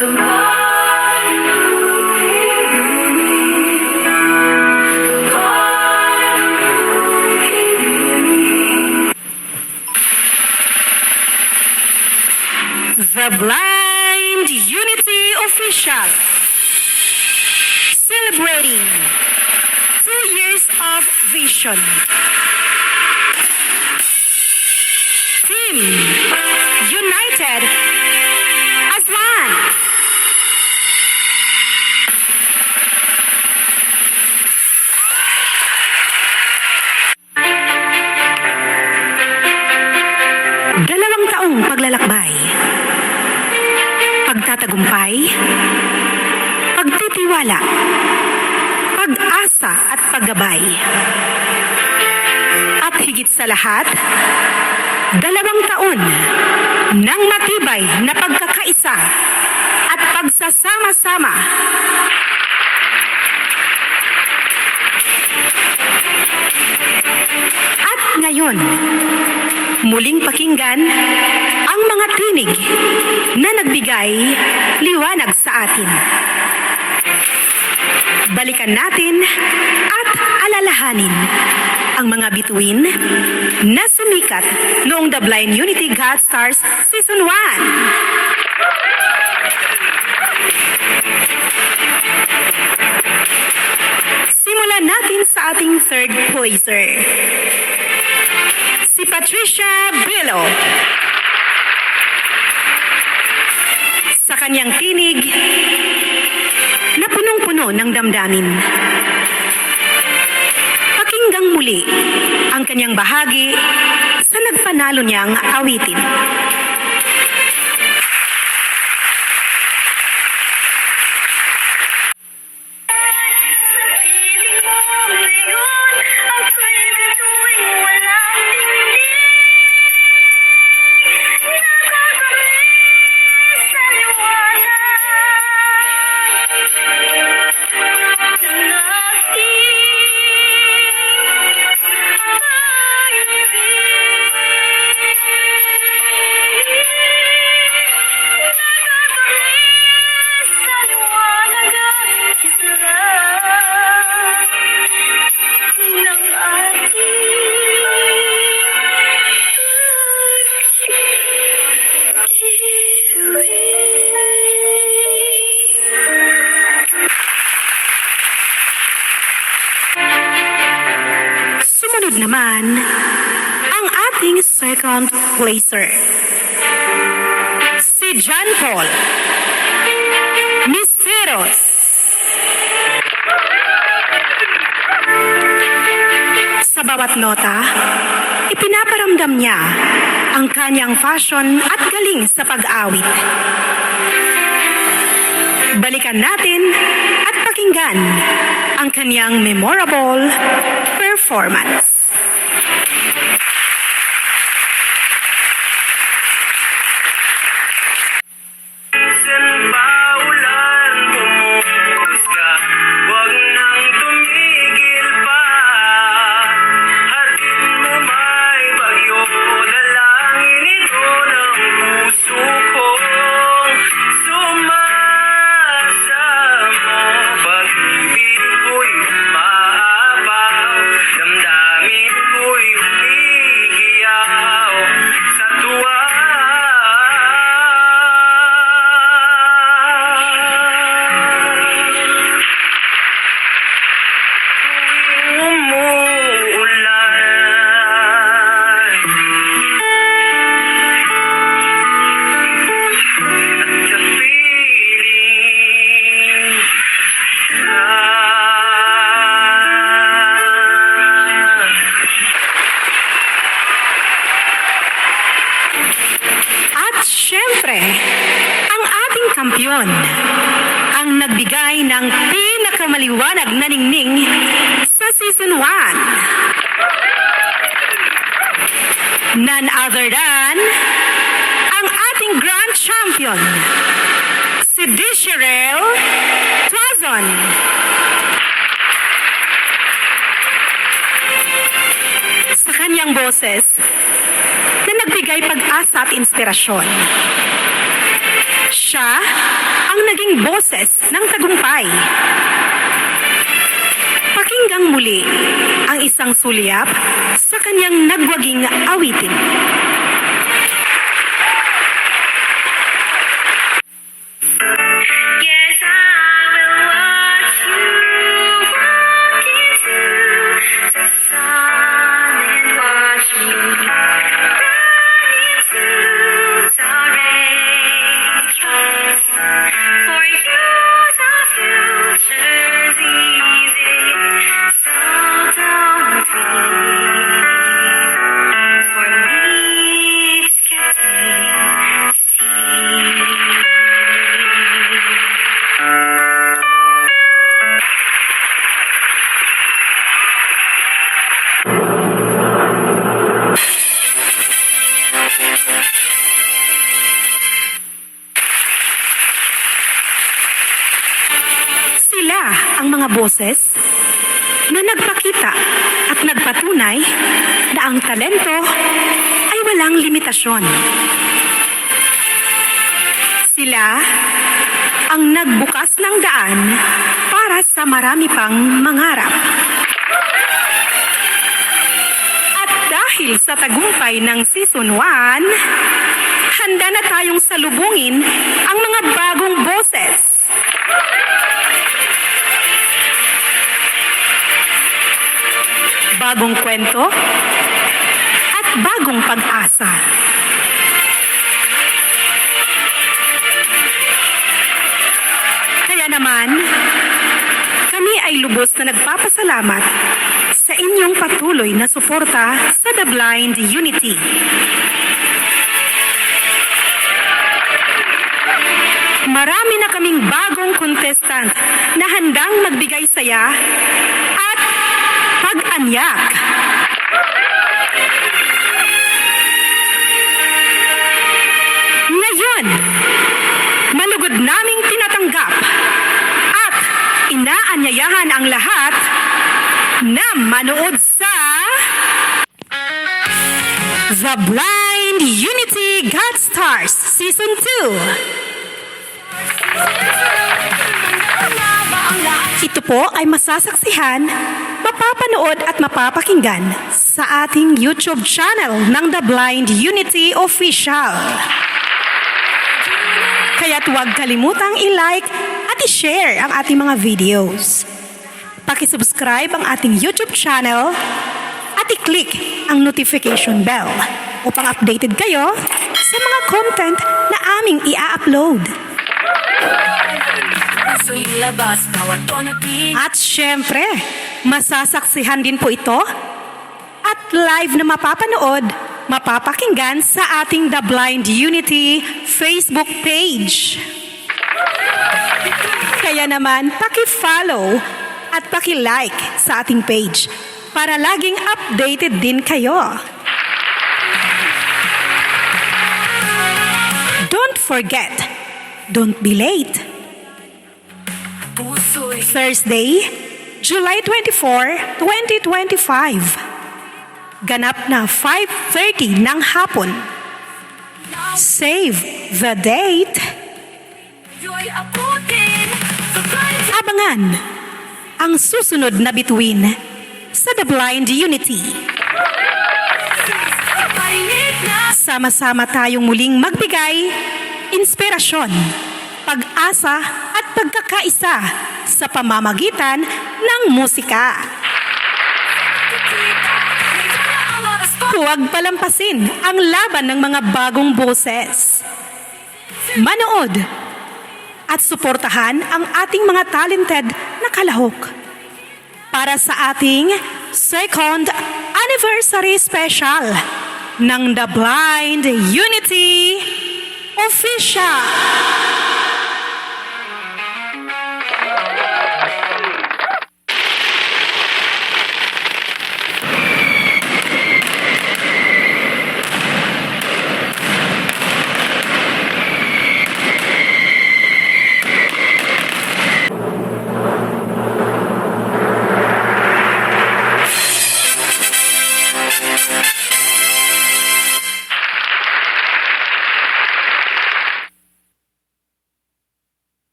The Blind Unity Official. Celebrating two years of vision. At paggabay. At higit sa lahat, dalawang taon ng matibay na pagkakaisa at pagsasama-sama. At ngayon, muling pakinggan ang mga tinig na nagbigay liwanag sa atin. Balikan natin at alalahanin ang mga bituin na sumikat noong The Blind Unity God Stars Season 1. Simulan natin sa ating third poiser si Patricia Billo. Sa kanyang tinig, na punong-puno ng damdamin. Muli ang kanyang bahagi sa nagpanalo niyang awitin. Sumunod naman, ang ating second placer. Si John Paul. Misteros. Sa bawat nota, ipinaparamdam niya ang kanyang fashion at galing sa pag-awit. Balikan natin at pakinggan ang kanyang memorable performance. Syempre, ang ating kampyon, ang nagbigay ng pinakamaliwanag na ningning sa Season 1. None other than ang ating Grand Champion, si Disherel Twazon. Sa kanyang boses, na nagbigay pag-asa at inspirasyon. Siya ang naging boses ng tagumpay. Pakinggang muli ang isang sulyap sa kanyang nagwaging awitin. Sila ang mga boses na nagpakita at nagpatunay na ang talento ay walang limitasyon. Sila ang nagbukas ng daan para sa marami pang mangarap. At dahil sa tagumpay ng Season 1, handa na tayong salubungin ang mga bagong boses. Bagong kwento at bagong pag-asa. Kaya naman, kami ay lubos na nagpapasalamat sa inyong patuloy na suporta sa The Blind Unity. Marami na kaming bagong contestant na handang magbigay saya pag-anyak. Ngayon, malugod naming tinatanggap at inaanyayahan ang lahat na manood sa The Blind Unity God Stars Season 2. Ito po ay masasaksihan, mapapanood at mapapakinggan sa ating YouTube channel ng The Blind Unity Official. Kaya't huwag kalimutang i-like at i-share ang ating mga videos. Pakisubscribe ang ating YouTube channel at i-click ang notification bell upang updated kayo sa mga content na aming i-upload. At syempre, masasaksihan din po ito at live na mapapanood, mapapakinggan sa ating The Blind Unity Facebook page. Kaya naman, paki-follow at paki-like sa ating page para laging updated din kayo. Don't forget, don't be late. Thursday, July 24, 2025. Ganap na 5.30 ng hapon. Save the date. Abangan ang susunod na bituin sa The Blind Unity. Sama-sama tayong muling magbigay, inspirasyon, pag-asa at pagkakaisa sa pamamagitan ng musika. Huwag palampasin ang laban ng mga bagong boses. Manood at suportahan ang ating mga talented na kalahok para sa ating second anniversary special ng The Blind Unity Official.